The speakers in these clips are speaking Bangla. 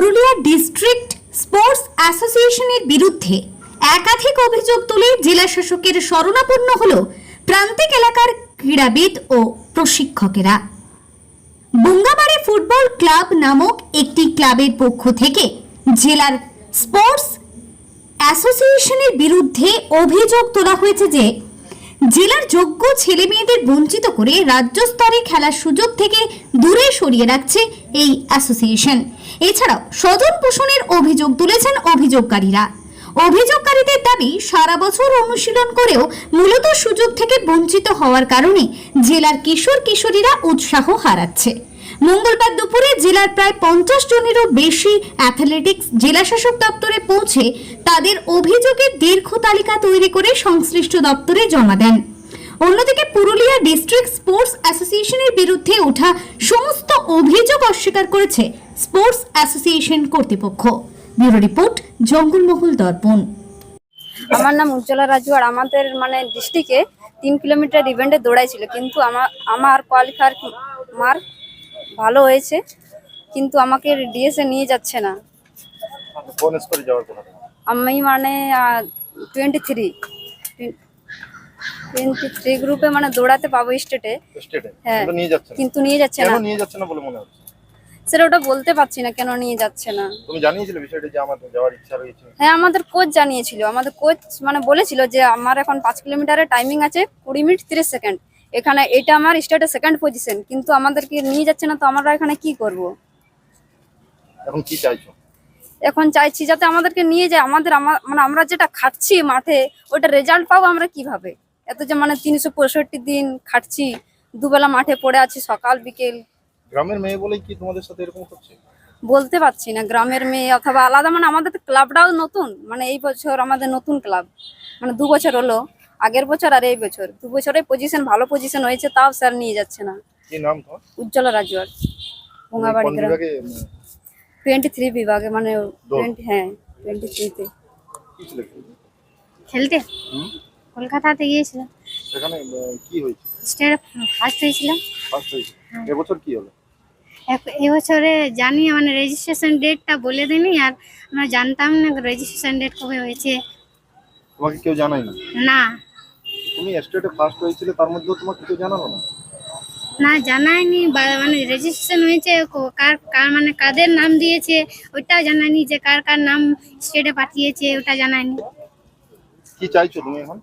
পুরুলিয়া ডিস্ট্রিক্ট স্পোর্টস অ্যাসোসিয়েশনের বিরুদ্ধে একাধিক অভিযোগ তুলে জেলা শাসকের শরণাপন্ন হল প্রান্তিক এলাকার ক্রীড়াবিদ ও প্রশিক্ষকেরা। বুঙ্গামারি ফুটবল ক্লাব নামক একটি ক্লাবের পক্ষ থেকে জেলার স্পোর্টস অ্যাসোসিয়েশনের বিরুদ্ধে অভিযোগ তোলা হয়েছে যে জেলার যোগ্য ছেলে মেয়েদের বঞ্চিত করে রাজ্য স্তরে খেলার সুযোগ থেকে দূরে সরিয়ে রাখছে এই অ্যাসোসিয়েশন। এছাড়াও স্বজন পোষণের অভিযোগ তুলেছেন অভিযোগকারীরা। অভিযোগকারীদের দাবি, সারা বছর অনুশীলন করেও মূলত সুযোগ থেকে বঞ্চিত হওয়ার কারণে জেলার কিশোর কিশোরীরা উৎসাহ হারাচ্ছে। মঙ্গলবার দুপুরে জেলার প্রায় পঞ্চাশ জনেরও বেশি অ্যাথলেটিক্স জেলাশাসক দপ্তরে পৌঁছে তাদের অভিযোগের দীর্ঘ তালিকা তৈরি করে সংশ্লিষ্ট দপ্তরে জমা দেন। অন্যদিকে পুরুলিয়া ডিস্ট্রিক্ট স্পোর্টস অ্যাসোসিয়েশনের বিরুদ্ধে ওঠা সমস্ত অভিযোগ অস্বীকার করেছে স্পোর্টস অ্যাসোসিয়েশন কর্তৃপক্ষ। Bureau report, Jangalmahal Darpan. আমার নাম উজ্জ্বলা রাজু আর আমাদের মানে ডিস্ট্রিক্টে তিন কিলোমিটার ইভেন্টে দৌড়াইছিল, কিন্তু আমার আমার কোয়ালিফায়ার মার্ক ভালো হয়েছে কিন্তু আমাকে ডিএসএ নিয়ে যাচ্ছে না। কোন স্কোরে যাওয়ার কথা? আমি মানে টোয়েন্টি থ্রি টোয়েন্টি থ্রি গ্রুপে মানে দৌড়াতে পাবো স্টেটে হ্যাঁ। কিন্তু নিয়ে যাচ্ছে না। নিয়ে যাচ্ছে না। বলে মনে হচ্ছে? সেটা ওটা বলতে পারছি না কেন নিয়ে যাচ্ছে না। তুমি জানিয়েছিলে বিষয়টা যে আমার যাওয়ার ইচ্ছা রয়েছে? হ্যাঁ আমাদের কোচ জানিয়েছিল। আমাদের কোচ মানে বলেছিল যে আমার এখন পাঁচ কিলোমিটারের টাইমিং আছে কুড়ি মিনিট তিরিশ সেকেন্ড এখানে এটা আমার স্টেটে সেকেন্ড পজিশন কিন্তু আমাদেরকে নিয়ে যাচ্ছে না তো আমরা এখানে কি করব? এখন কি চাইছো? এখন চাইছি যাতে আমাদেরকে নিয়ে যায় আমাদের আমা- মানে আমরা যেটা খাটছি মাঠে ওটা রেজাল্ট পাবো আমরা কীভাবে? এত যে মানে তিনশো পঁয়ষট্টি দিন খাটছি দুবেলা মাঠে পড়ে আছি সকাল বিকেল। গ্রামের মেয়ে বলেই কি তোমাদের সাথে এরকম করছে বলতে পারছি না গ্রামের মেয়ে অথবা আলাদা মানে আমাদের তো ক্লাবটাও নতুন মানে এই বছর আমাদের নতুন ক্লাব মানে দু বছর হলো। আগের বছর আর এই বছর। দু বছরে পজিশন ভালো পজিশন হয়েছে তাও স্যার নিয়ে যাচ্ছে না। কি নাম তোমার? উজ্জ্বলা রাজুয়ার তুমি ভোঙাবাড়ি গ্রাম টোয়েন্টি থ্রি বিভাগে মানে দৌড়। 20 হ্যাঁ টোয়েন্টি থ্রিতে কি ছিল? খেলতে? কলকাতাতে গিয়েছিলাম। সেখানে কি হয়েছে? স্টেট ফার্স্ট হয়েছিলাম। ফার্স্ট হয়েছে। এবছর কি হলো? এবছরে জানি মানে রেজিস্ট্রেশন ডেটটা বলে দেনি আর আমরা জানতাম না রেজিস্ট্রেশন ডেট কবে হয়েছে। তোমাকে কেউ জানাই না না। তুমি স্টেটে ফার্স্ট হয়েছিলে তার মধ্যেও তোমাকে কেউ জানালো না? না জানায়নি। মানে রেজিস্ট্রেশন হয়েছে কার কার মানে কাদের নাম দিয়েছে ওইটাও জানায়নি যে কার কার নাম স্টেটে পাঠিয়েছে ওটা জানায়নি। কি চাইছো তুমি এখন?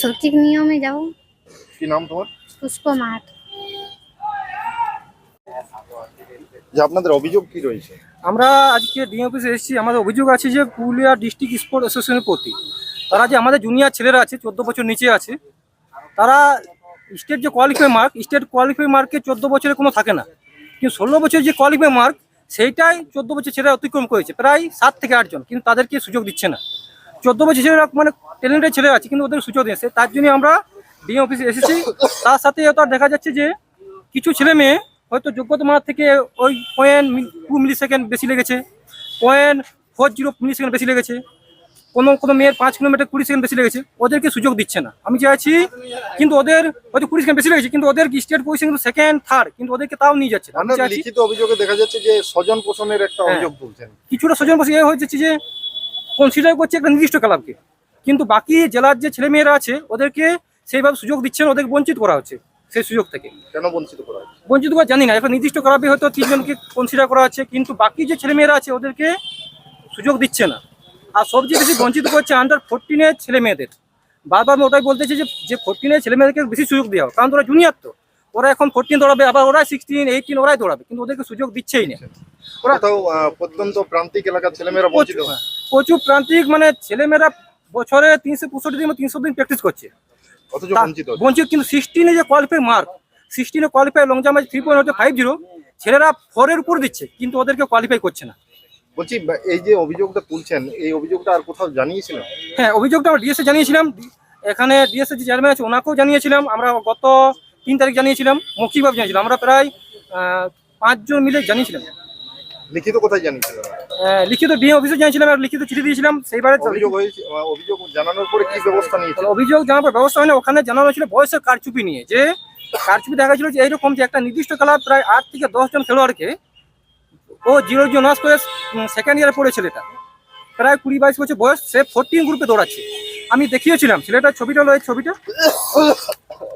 সঠিক নিয়মে যাব কি নাম তোমার? পুষ্প মাহাতো। যে আপনাদের অভিযোগ কি রয়েছে? আমরা আজকে ডিএম অফিসে এসেছি। আমাদের অভিযোগ আছে যে পুরুলিয়া ডিস্ট্রিক্ট স্পোর্ট অ্যাসোসিয়েশনের প্রতি। তারা যে আমাদের জুনিয়র ছেলেরা আছে, চোদ্দ বছর নিচে আছে, তারা স্টেট যে কোয়ালিফাই মার্ক স্টেট কোয়ালিফাই মার্কে চোদ্দ বছরে কোনো থাকে না। কিন্তু ষোলো বছরের যে কোয়ালিফাই মার্ক সেইটাই চোদ্দ বছর ছেলেরা অতিক্রম করেছে। প্রায় সাত থেকে আটজন, কিন্তু তাদেরকে সুযোগ দিচ্ছে না। চোদ্দ বছর ছেলেরা মানে ট্যালেন্টেড ছেলে আছে, কিন্তু ওদের সুযোগ দিয়েছে। তার জন্য আমরা ডিএম অফিসে এসেছি। তার সাথে তার দেখা যাচ্ছে যে কিছু ছেলে মেয়ে হয়তো যোগ্যতা মানের থেকে ওই পয়েন্ট টু মিলি সেকেন্ড বেশি লেগেছে। Point four zero millisecond বেশি লেগেছে। কোনো কোনো মেয়ের পাঁচ কিলোমিটার কুড়ি সেকেন্ড বেশি লেগেছে। ওদেরকে সুযোগ দিচ্ছে না। আমি চাইছি কিন্তু ওদের হয়তো কুড়ি সেকেন্ড বেশি লেগেছে কিন্তু ওদের স্টেট পজিশন কিন্তু সেকেন্ড থার্ড কিন্তু ওদেরকে তাও নিয়ে যাচ্ছে লিখিত অভিযোগে দেখা যাচ্ছে যে স্বজন পোষণের একটা হ্যাঁ। অভিযোগ তুলছেন। কিছুটা স্বজন পোষণ এ হয়েছে যে কনসিডার করছে একটা নির্দিষ্ট ক্লাবকে। কিন্তু বাকি জেলার যে ছেলেমেয়েরা আছে ওদেরকে সেইভাবে সুযোগ দিচ্ছে না ওদেরকে বঞ্চিত করা হচ্ছে। সেই সুযোগ থেকে। কেন বঞ্চিত করা বঞ্চিত করা জানি না। এখন নির্দিষ্ট ক্লাবে হয়তো তিনজনকে কনসিডার করা আছে কিন্তু বাকি যে ছেলেমেয়েরা আছে ওদেরকে সুযোগ দিচ্ছে না। আর সবচেয়ে বেশি বঞ্চিত করছে আন্ডার ফোরটিনের ছেলে মেয়েদের বারবার আমি ওটাই বলতেছি যে যে ফোরটিনের ছেলে মেয়েদেরকে বেশি সুযোগ দেওয়া। কারণ ওরা জুনিয়র তো। ওরা এখন ফোরটিন দৌড়াবে আবার ওরা সিক্সটিন এইটিন ওরাই দৌড়াবে কিন্তু ওদেরকে সুযোগ দিচ্ছেই না। ওরা প্রত্যন্ত প্রান্তিক এলাকার ছেলেমেয়েরা বঞ্চিত প্রচুর প্রচুর প্রান্তিক মানে ছেলেমেয়েরা বছরে তিনশো পঁয়ষট্টি দিন তিনশো দিন প্র্যাকটিস করছে। অথচ বঞ্চিত হচ্ছে। বঞ্চিত কিন্তু সিক্সটিনে যে qualify mark সিক্সটিনে qualify long jump three point five zero ছেলেরা ফোরের উপর দিচ্ছে কিন্তু ওদেরকে কোয়ালিফাই করছে না। বলছি এই যে অভিযোগটা তুলছেন এই অভিযোগটা আর কোথাও জানিয়েছিলেন? হ্যাঁ অভিযোগটা আমরা ডিএসএ জানিয়েছিলাম এখানে ডিএসএ যে চেয়ারম্যান আছে ওনাকেও জানিয়েছিলাম আমরা গত তিন তারিখ জানিয়েছিলাম মৌখিকভাবে জানিয়েছিলাম আমরা প্রায় পাঁচজন মিলে জানিয়েছিলাম। লিখিত কোথায় জানিয়েছিলেন আহ, লিখিত ডিএম অফিসে জানিয়েছিলাম আর লিখিত চিঠি দিয়েছিলাম সেইবারে অভিযোগ হয়েছে অভিযোগ জানানোর পরে কি ব্যবস্থা নিয়েছিল? অভিযোগ জানার পর ব্যবস্থা হয় না ওখানে জানানো ছিল বয়সের কারচুপি নিয়ে যে কারচুপি দেখা গেছিল যে এইরকম যে একটা নির্দিষ্ট ক্লাব প্রায় আট থেকে দশজন খেলোয়াড়কে ও জিরো জিরো নাস করে সেকেন্ড ইয়ারে পড়ে ছেলেটা। প্রায় কুড়ি বাইশ বছর বয়স সে ফোরটিন গ্রুপে দৌড়াচ্ছে। আমি দেখিয়েছিলাম ছেলেটার ছবিটা এই ছবিটা।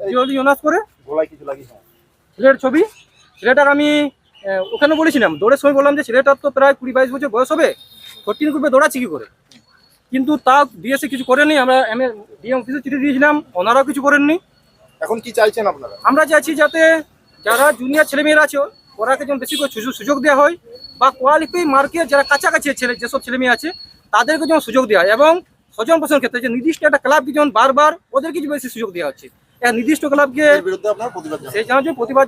জিরো জিরো নাস করে ছেলের ছবি। ছেলেটার আমি ওখানে বলেছিলাম দৌড়ের সময় বললাম যে ছেলেটার তো প্রায় কুড়ি বাইশ বছর বয়স হবে ফোরটিন গ্রুপে দৌড়াচ্ছি কী করে? কিন্তু তা ডিএসএ কিছু করেনি আমরা এম ডিএম অফিসে চিঠি দিয়েছিলাম ওনারাও কিছু করেননি। এখন কি চাইছেন আপনারা? আমরা চাইছি যাতে যারা জুনিয়র ছেলেমেয়েরা আছে ওরাকে যেমন বেশি করে সুযোগ- সুযোগ দেওয়া হয় বা কোয়ালিফাই মার্কের যারা কাছাকাছি ছেলে যেসব ছেলেমেয়ে আছে তাদেরকে যেমন সুযোগ দেওয়া হয় এবং স্বজন পোষণ ক্ষেত্রে যে নির্দিষ্ট একটা ক্লাবকে যেমন বারবার ওদের কিছু বেশি সুযোগ দেওয়া হচ্ছে। এক নির্দিষ্ট ক্লাবকে বিরুদ্ধে আপনার প্রতিবাদ জানান। সেই জানার জন্য প্রতিবাদ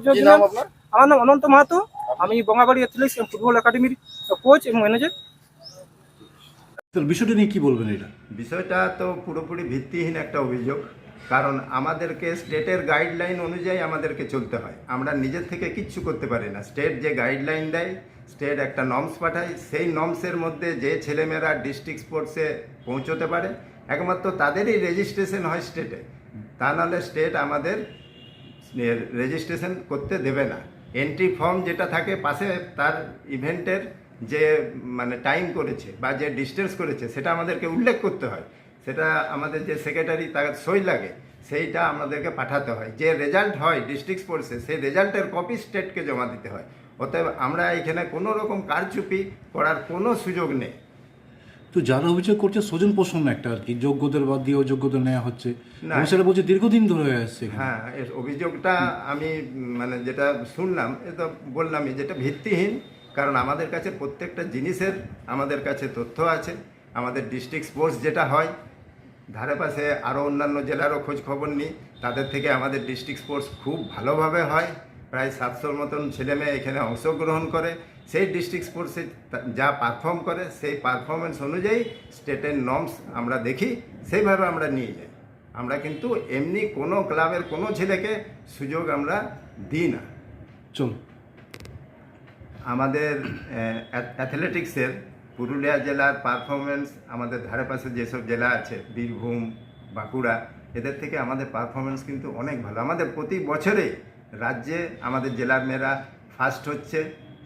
আমার নাম অনন্ত মাহাতো। আমি বঙ্গাবাড়ি অ্যাথলেটিক্স এবং ফুটবল একাডেমির কোচ এবং ম্যানেজার বিষয়টা নিয়ে কি বলবেন এটা? বিষয়টা তো পুরোপুরি ভিত্তিহীন একটা অভিযোগ কারণ আমাদেরকে স্টেটের গাইডলাইন অনুযায়ী আমাদেরকে চলতে হয়। আমরা নিজের থেকে কিচ্ছু করতে পারি না। স্টেট যে গাইডলাইন দেয় স্টেট একটা নর্মস পাঠায় সেই নর্মসের মধ্যে যে ছেলেমেয়েরা ডিস্ট্রিক্ট স্পোর্টসে পৌঁছতে পারে একমাত্র তাদেরই রেজিস্ট্রেশন হয় স্টেটে। তা নাহলে স্টেট আমাদের রেজিস্ট্রেশন করতে দেবে না। এন্ট্রি ফর্ম যেটা থাকে পাশে তার ইভেন্টের যে মানে টাইম করেছে বা যে ডিস্টেন্স করেছে, সেটা আমাদেরকে উল্লেখ করতে হয়। সেটা আমাদের যে সেক্রেটারি তার সই লাগে, সেইটা আমাদেরকে পাঠাতে হয়। যে রেজাল্ট হয় ডিস্ট্রিক্ট স্পোর্টসে সেই রেজাল্টের কপি স্টেটকে জমা দিতে হয়। অতএব আমরা এখানে কোনো রকম কারচুপি করার কোনো সুযোগ নেই। তো যারা অভিযোগ করছে স্বজন পোষণ একটা আর কি। যোগ্যদের বাদ দিয়ে অযোগ্যদের নেওয়া হচ্ছে। এবং সেটা বলছে দীর্ঘদিন ধরে হয়ে আসছে হ্যাঁ অভিযোগটা আমি মানে যেটা শুনলাম এটা বললামই যেটা ভিত্তিহীন কারণ আমাদের কাছে প্রত্যেকটা জিনিসের আমাদের কাছে তথ্য আছে আমাদের ডিস্ট্রিক্ট স্পোর্টস যেটা হয় ধারে পাশে আরও অন্যান্য জেলারও খোঁজ খবর নিই তাদের থেকে আমাদের ডিস্ট্রিক্ট স্পোর্টস খুব ভালোভাবে হয় প্রায় সাতশোর মতন ছেলেমেয়ে এখানে অংশগ্রহণ করে সেই ডিস্ট্রিক্ট স্পোর্টসে যা পারফর্ম করে সেই পারফরমেন্স অনুযায়ী স্টেটের নর্মস আমরা দেখি সেইভাবে আমরা নিয়ে যাই। আমরা কিন্তু এমনি কোনো ক্লাবের কোনো ছেলেকে সুযোগ আমরা দিই না। চলো আমাদের অ্যাথলেটিক্সের পুরুলিয়া জেলার পারফরমেন্স আমাদের ধারে পাশে যেসব জেলা আছে বীরভূম বাঁকুড়া এদের থেকে আমাদের পারফরমেন্স কিন্তু অনেক ভালো। আমাদের প্রতি বছরে রাজ্যে আমাদের জেলার মেয়েরা ফার্স্ট হচ্ছে।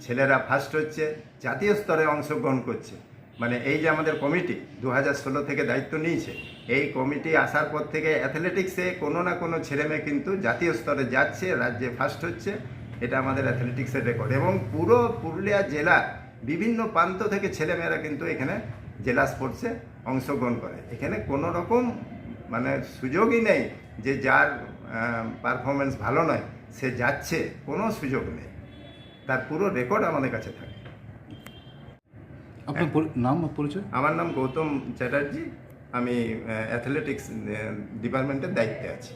ছেলেরা ফার্স্ট হচ্ছে, জাতীয় স্তরে অংশগ্রহণ করছে। মানে এই যে আমাদের কমিটি দু ষোলো থেকে দায়িত্ব নিয়েছে, এই কমিটি আসার পর থেকে অ্যাথলেটিক্সে কোনো না কোনো ছেলেমেয়ে কিন্তু জাতীয় স্তরে যাচ্ছে, রাজ্যে ফার্স্ট হচ্ছে। এটা আমাদের অ্যাথলেটিক্সের রেকর্ড এবং পুরো পুরুলিয়া জেলা, বিভিন্ন প্রান্ত থেকে ছেলেমেয়েরা কিন্তু এখানে জেলা স্পোর্টসে অংশগ্রহণ করে। এখানে কোনো রকম মানে সুযোগই নেই যে যার পারফরমেন্স ভালো নয়, সে যাচ্ছে, কোনো সুযোগ নেই। তার পুরো রেকর্ড আমাদের কাছে থাকে। আপনার নাম পরিচয়? আমার নাম গৌতম চ্যাটার্জি। আমি অ্যাথলেটিক্স ডিপার্টমেন্টের দায়িত্বে আছি।